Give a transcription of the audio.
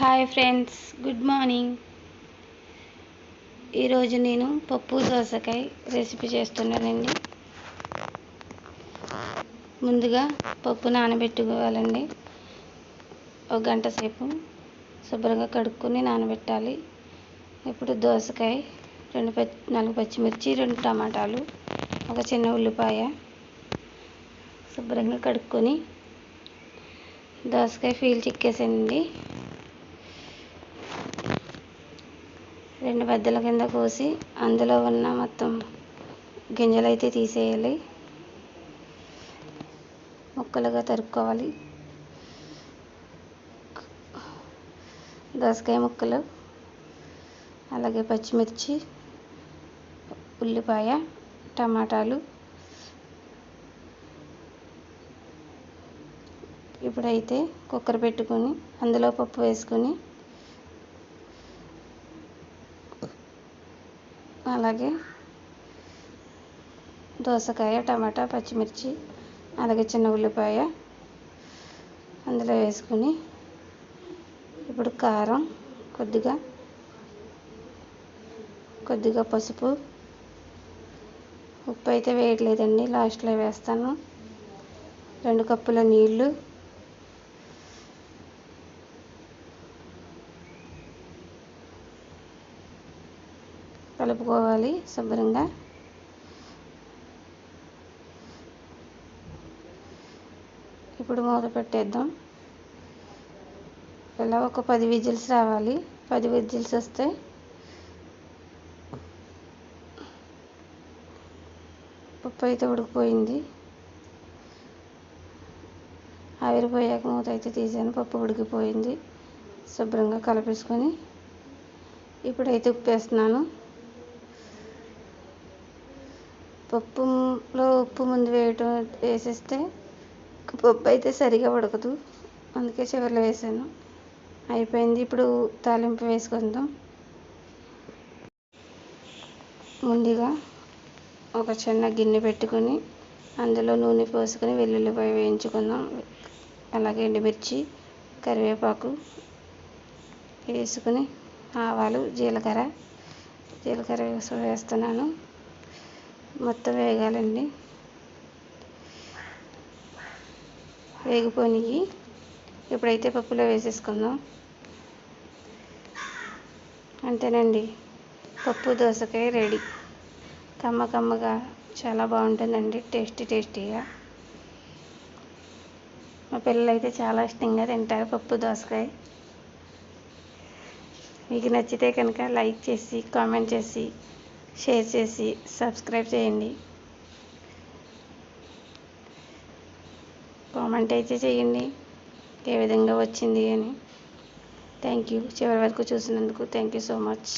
Hi friends good morning ఈరోజు నేను పప్పు దోసకాయ రెసిపీ చేస్తున్నానండి. ముందుగా పప్పు నానబెట్టుకోవాలండి. ఒక గంట సేపు శుభ్రంగా కడుక్కొని నానబెట్టాలి. ఇప్పుడు దోసకాయ రెండు పచ్చి నాలుగు పచ్చిమిర్చి రెండు టమాటాలు ఒక చిన్న ఉల్లిపాయ శుభ్రంగా కడుక్కొని దోసకాయ ఫీల్ చిక్కేసండి రెండు బద్దల కింద కోసి అందులో ఉన్న మొత్తం గింజలు అయితే తీసేయాలి. ముక్కలుగా తరుక్కోవాలి. దోసకాయ ముక్కలు అలాగే పచ్చిమిర్చి ఉల్లిపాయ టమాటాలు. ఇప్పుడైతే కుక్కర్ పెట్టుకొని అందులో పప్పు వేసుకొని అలాగే దోసకాయ టమాటా పచ్చిమిర్చి అలాగే చిన్న ఉల్లిపాయ అందులో వేసుకుని ఇప్పుడు కారం కొద్దిగా కొద్దిగా పసుపు. ఉప్పు అయితే వేయట్లేదండి లాస్ట్లో వేస్తాను. రెండు కప్పుల నీళ్ళు కలుపుకోవాలి శుభ్రంగా. ఇప్పుడు మూత పెట్టేద్దాం. ఇలా ఒక పది విజిల్స్ రావాలి. పది విజిల్స్ వస్తే పప్పు అయితే ఉడికిపోయింది. ఆవిరిపోయాక మూత అయితే తీసాను. పప్పు ఉడికిపోయింది. శుభ్రంగా కలిపేసుకొని ఇప్పుడైతే ఉప్పు వేస్తున్నాను పప్పులో ఉప్పు ముందు వేయటం వేసేస్తే పప్పు అయితే సరిగా ఉడకదు. అందుకే చివరిలో వేసాను. అయిపోయింది. ఇప్పుడు తాలింపు వేసుకుందాం. ముందుగా ఒక చిన్న గిన్నె పెట్టుకొని అందులో నూనె పోసుకొని వెల్లుల్లిపాయ వేయించుకుందాం. అలాగే ఎండుమిర్చి కరివేపాకు వేసుకుని ఆవాలు జీలకర్ర జీలకర్ర వేస్తున్నాను. మొత్తం వేగాలండి. వేగిపోయి ఇప్పుడైతే పప్పులో వేసేసుకుందాం. అంతేనండి. పప్పు దోసకాయ రెడీ. కమ్మ కమ్మగా చాలా బాగుంటుందండి. టేస్టీ టేస్టీగా. మా పిల్లలు అయితే చాలా ఇష్టంగా తింటారు పప్పు దోసకాయ. మీకు నచ్చితే కనుక లైక్ చేసి కామెంట్ చేసి షేర్ చేసి సబ్స్క్రైబ్ చేయండి. కామెంట్ అయితే చేయండి. ఏ విధంగా వచ్చింది అని. థ్యాంక్ యూ చివరి వరకు చూసినందుకు థ్యాంక్ యూ సో మచ్